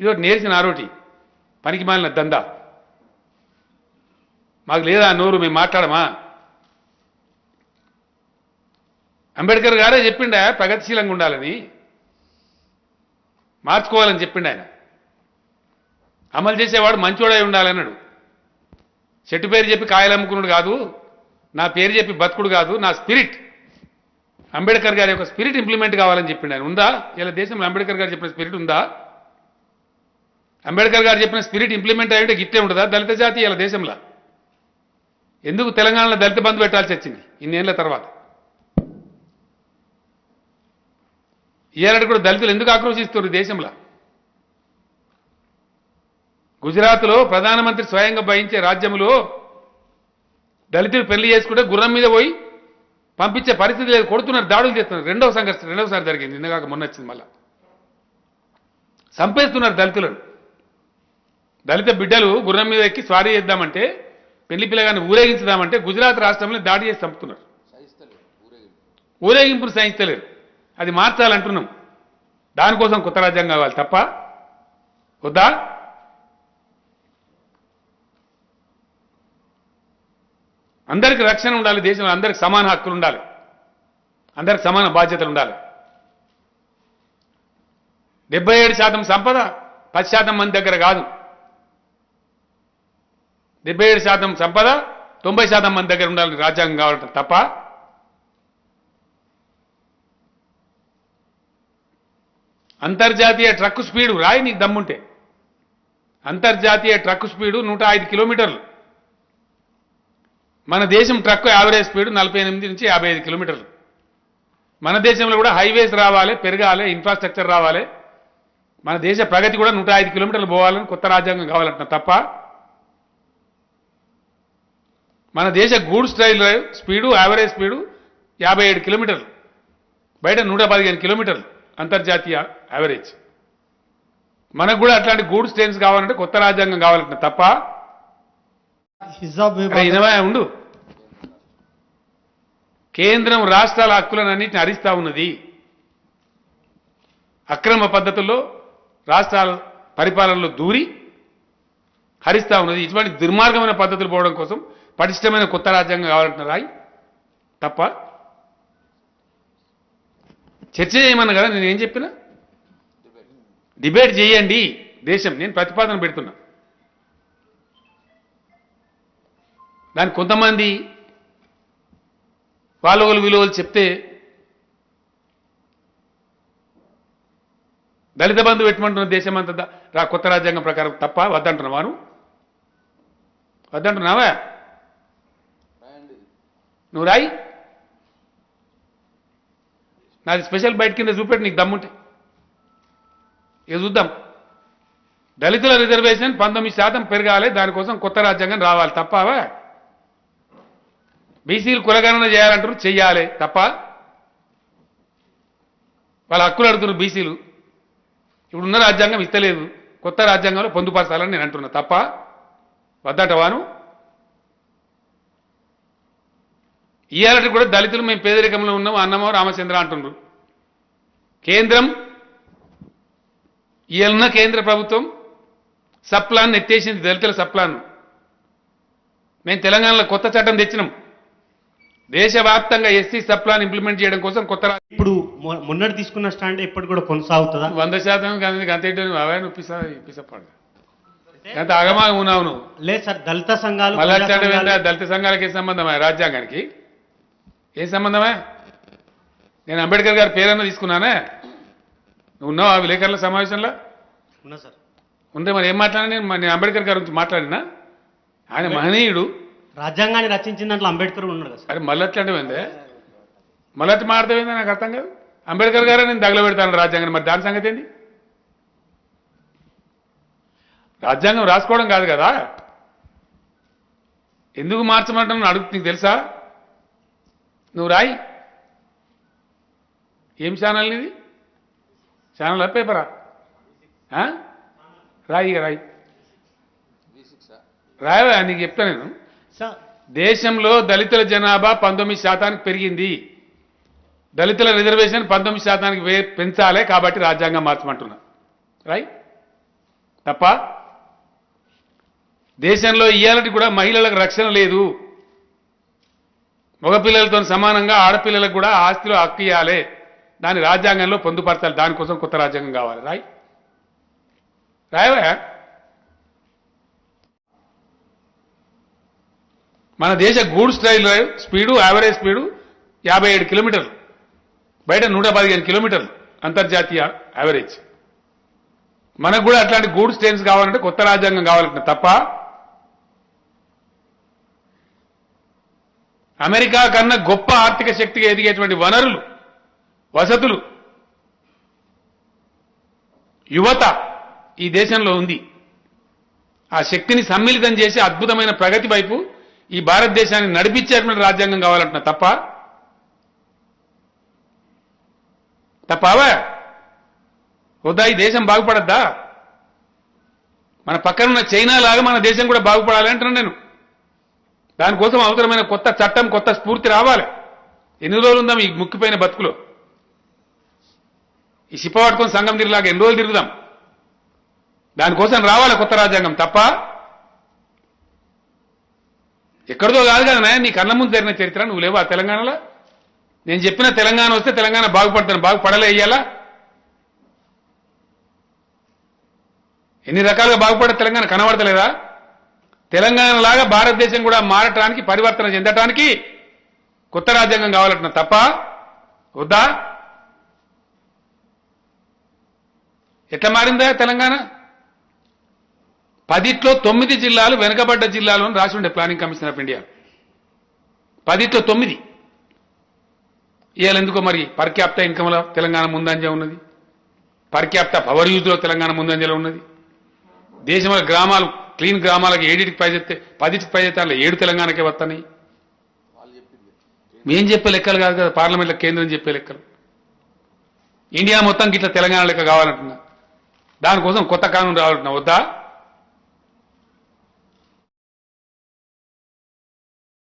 ఇది ఒకటి నేర్చిన ఆరోటి. పనికి మాలిన దందా. మాకు లేదా నోరు మేము మాట్లాడమా? అంబేద్కర్ గారే చెప్పిండ ప్రగతిశీలంగా ఉండాలని. మార్చుకోవాలని చెప్పిండు ఆయన. అమలు చేసేవాడు మంచోడై ఉండాలన్నాడు. చెట్టు పేరు చెప్పి కాయలు అమ్ముకున్నాడు కాదు నా పేరు చెప్పి బతుకుడు కాదు నా స్పిరిట్. అంబేద్కర్ గారి యొక్క స్పిరిట్ ఇంప్లిమెంట్ కావాలని చెప్పిండు ఆయన. ఉందా? ఇలా దేశంలో అంబేద్కర్ గారు చెప్పిన స్పిరిట్ ఉందా? అంబేద్కర్ గారు చెప్పిన స్పిరిట్ ఇంప్లిమెంట్ అయ్యింటే గిట్టే ఉంటుందా? దళిత జాతి ఇలా దేశంలో. ఎందుకు తెలంగాణలో దళిత బంధు పెట్టాల్సి వచ్చింది? ఇన్నేళ్ళ తర్వాత. ఇయ్యాలంటే కూడా దళితులు ఎందుకు ఆక్రోశిస్తున్నారు దేశంలో? గుజరాత్లో ప్రధానమంత్రి స్వయంగా భయించే రాజ్యంలో దళితులు పెళ్ళి చేసుకుంటే గుర్రం మీద పోయి పంపించే పరిస్థితి లేదు. కొడుతున్నారు దాడులు చేస్తున్నారు. రెండవ సంఘర్షణ రెండవసారి జరిగింది. నిన్నగాక మొన్న వచ్చింది మళ్ళా. చంపేస్తున్నారు దళితులను. దళిత బిడ్డలు గుర్రం మీద ఎక్కి స్వారీ చేద్దామంటే పెళ్ళి పిల్లగాన్ని ఊరేగించుదామంటే గుజరాత్ రాష్ట్రంలో దాడి చేసి చంపుతున్నారు. ఊరేగింపును సహించలేరు అది మార్చాలంటున్నాం. దానికోసం కొత్త రాజ్యాంగం కావాలి తప్ప. వద్దా? అందరికి రక్షణ ఉండాలి దేశంలో అందరికి సమాన హక్కులు ఉండాలి. అందరికి సమాన బాధ్యతలు ఉండాలి. డెబ్బై ఏడు శాతం సంపద పది శాతం మంది దగ్గర కాదు. డెబ్బై ఏడు శాతం సంపద తొంభై శాతం మంది దగ్గర ఉండాలని రాజ్యాంగం కావాలంటే తప్ప. అంతర్జాతీయ ట్రక్ స్పీడు రాయి నీకు దమ్ముంటే. అంతర్జాతీయ ట్రక్ స్పీడు నూట ఐదు కిలోమీటర్లు. మన దేశం ట్రక్ యావరేజ్ స్పీడ్ నలభై ఎనిమిది నుంచి యాభై ఐదు కిలోమీటర్లు. మన దేశంలో కూడా హైవేస్ రావాలి పెరగాలి ఇన్ఫ్రాస్ట్రక్చర్ రావాలి. మన దేశ ప్రగతి కూడా నూట ఐదు కిలోమీటర్లు పోవాలని కొత్త రాజ్యాంగం కావాలంటున్నా తప్ప. మన దేశ గూడ్స్ రైలు స్పీడు యావరేజ్ స్పీడు యాభై ఏడు కిలోమీటర్లు. బయట నూట పదిహేను కిలోమీటర్లు అంతర్జాతీయ యావరేజ్. మనకు కూడా అట్లాంటి గూడ్స్ ట్రైన్స్ కావాలంటే కొత్త రాజ్యాంగం కావాలంటున్నా తప్ప ఇనవా ఉండు. కేంద్రం రాష్ట్రాల హక్కులన్నింటిని హరిస్తా ఉన్నది. అక్రమ పద్ధతుల్లో రాష్ట్రాల పరిపాలనలో దూరి హరిస్తా ఉన్నది. ఇటువంటి దుర్మార్గమైన పద్ధతులు పోవడం కోసం పటిష్టమైన కొత్త రాజ్యాంగం కావాలంటున్న రాయి? తప్ప? చర్చ చేయమన్నా కదా? నేను ఏం చెప్పినా? డిబేట్ చేయండి దేశం. నేను ప్రతిపాదన పెడుతున్నా. దాని కొంతమంది వాళ్ళ విలువలు చెప్తే దళిత బంధు పెట్టమంటున్న దేశం అంతా రా కొత్త రాజ్యాంగం ప్రకారం తప్ప? వద్దంటున్నావాను వద్దంటున్నావా? నువ్వు రాయి నాది స్పెషల్ బయట కింద చూపెట్టి నీకు దమ్ముంటే. ఇక చూద్దాం. దళితుల రిజర్వేషన్ పంతొమ్మిది శాతం పెరగాలి దానికోసం కొత్త రాజ్యాంగం రావాలి. తప్పవా? బీసీలు కులగణన చేయాలంటారు చెయ్యాలి. తప్ప? వాళ్ళ హక్కులు అడుగుతున్నారు బీసీలు. ఇప్పుడున్న రాజ్యాంగం ఇస్తలేదు. కొత్త రాజ్యాంగంలో పొందుపరచాలని నేను అంటున్నా. తప్ప? వద్దటవాను ఇవాళ కూడా దళితులు మేము పేదరికంలో ఉన్నాం అన్నమో రామచంద్ర అంటున్నారు కేంద్రం ఇవాళ కేంద్ర ప్రభుత్వం సప్లాన్ ఎత్తేసింది దళితుల సప్లాన్. మేము తెలంగాణలో కొత్త చట్టం తెచ్చినాం. దేశవ్యాప్తంగా ఎస్సీ సప్లాన్ ఇంప్లిమెంట్ చేయడం కోసం కొత్త ఇప్పుడు మొన్నటి తీసుకున్న స్టాండ్ ఎప్పుడు కూడా కొనసాగుతుందా? వంద శాతం కానీ అంత అవే పిస పిసపాడు. అంత అగమాగం ఉన్నావు నువ్వు? లేదు సార్ దళిత సంఘాలు మళ్ళా చట్టం దళిత సంఘాలకి ఏ సంబంధమా రాజ్యాంగానికి? ఏ సంబంధమే? నేను అంబేద్కర్ గారి పేరన్నా తీసుకున్నానే? నువ్వు ఉన్నావు ఆ విలేకరుల సమావేశంలో? ఉన్నా సార్. ఉంటే మరి ఏం మాట్లాడినా నేను నేను అంబేద్కర్ గారి గురించి మాట్లాడినా? ఆయన మహనీయుడు. రాజ్యాంగాన్ని రచించిన దాంట్లో అంబేద్కర్ ఉన్నాడు కదా సార్. అరే మళ్ళీ అట్లాంటివిందే మళ్ళీ అట్లా మాట్లాడతావిందే నాకు అర్థం కాదు? అంబేద్కర్ గారే నేను తగలబెడతాను రాజ్యాంగం మరి దాని సంగతి ఏంది? రాజ్యాంగం రాసుకోవడం కాదు కదా? ఎందుకు మార్చమంటాను అడుగు నీకు తెలుసా? నువ్వు రాయి. ఏం ఛానల్ ఇది? ఛానల్ పేపరా? రాయి రాయి. రాయవా? నీకు చెప్తా నేను. దేశంలో దళితుల జనాభా పంతొమ్మిది శాతానికి పెరిగింది. దళితుల రిజర్వేషన్ పంతొమ్మిది శాతానికి పెంచాలి కాబట్టి రాజ్యాంగం మార్చమంటున్నా. రైట్ తప్ప? దేశంలో ఇయ్యాలటి కూడా మహిళలకు రక్షణ లేదు. మగపిల్లలతో సమానంగా ఆడపిల్లలకు కూడా ఆస్తిలో హక్కు ఇవ్వాలి దాని రాజ్యాంగంలో పొందుపరచాలి. దానికోసం కొత్త రాజ్యాంగం కావాలి. రాయ్. రాయవా మన దేశ గూడ్స్ రైలు స్పీడు యావరేజ్ స్పీడు యాభై ఏడు కిలోమీటర్లు. బయట నూట పదిహేను కిలోమీటర్లు అంతర్జాతీయ యావరేజ్. మనకు కూడా అట్లాంటి గూడ్స్ ట్రైన్స్ కావాలంటే కొత్త రాజ్యాంగం కావాలంటే తప్ప అమెరికా కన్నా గొప్ప ఆర్థిక శక్తిగా ఎదిగేటువంటి వనరులు వసతులు యువత ఈ దేశంలో ఉంది. ఆ శక్తిని సమ్మిళితం చేసి అద్భుతమైన ప్రగతి వైపు ఈ భారతదేశాన్ని నడిపించేటువంటి రాజ్యాంగం కావాలంటున్నా తప్ప? తప్పవా వద్దా? ఈ దేశం బాగుపడద్దా? మన పక్కనున్న చైనా లాగా మన దేశం కూడా బాగుపడాలి అంటున్నాను నేను. దానికోసం అవసరమైన కొత్త చట్టం కొత్త స్ఫూర్తి రావాలి. ఎన్ని రోజులు ఉందాం ఈ ముక్కిపోయిన బతుకులో? ఈ సిప్ప పట్టుకొని సంఘం తిరిగిలాగా ఎన్ని రోజులు తిరుగుదాం? దానికోసం రావాలి కొత్త రాజ్యాంగం. తప్ప ఎక్కడిదో కాదు కదా నాయన నీ కళ్ళ ముందు జరిగిన చరిత్ర. నువ్వు లేవా తెలంగాణలో? నేను చెప్పిన తెలంగాణ వస్తే తెలంగాణ బాగుపడతాను బాగుపడలే అయ్యాలా ఎన్ని రకాలుగా బాగుపడే తెలంగాణ కనబడతలేదా? తెలంగాణలాగా భారతదేశం కూడా మారటానికి పరివర్తన చెందటానికి కొత్త రాజ్యాంగం కావాలంటున్నా తప్ప వద్దా? ఎట్లా మారిందా తెలంగాణ? పదిట్లో తొమ్మిది జిల్లాలు వెనుకబడ్డ జిల్లాలు అని రాసి ఉండే ప్లానింగ్ కమిషన్ ఆఫ్ ఇండియా. పదిట్లో తొమ్మిది. ఇవాళ ఎందుకో మరి పర్ క్యాప్టా ఇన్కమ్లో తెలంగాణ ముందంజ ఉన్నది. పర్ పవర్ యూజ్లో తెలంగాణ ముందంజలో ఉన్నది. దేశంలో గ్రామాలు క్లీన్ గ్రామాలకు ఏడిటికి పై చెప్తే పదిటికి పై చెప్తే ఏడు తెలంగాణకే వస్తాయి మేం చెప్పే లెక్కలు కాదు కదా పార్లమెంట్లో కేంద్రం చెప్పే లెక్కలు. ఇండియా మొత్తం గిట్ల తెలంగాణ లెక్క కావాలంటున్నా. దానికోసం కొత్త కానూన్ రావాలంటున్నా వద్దా?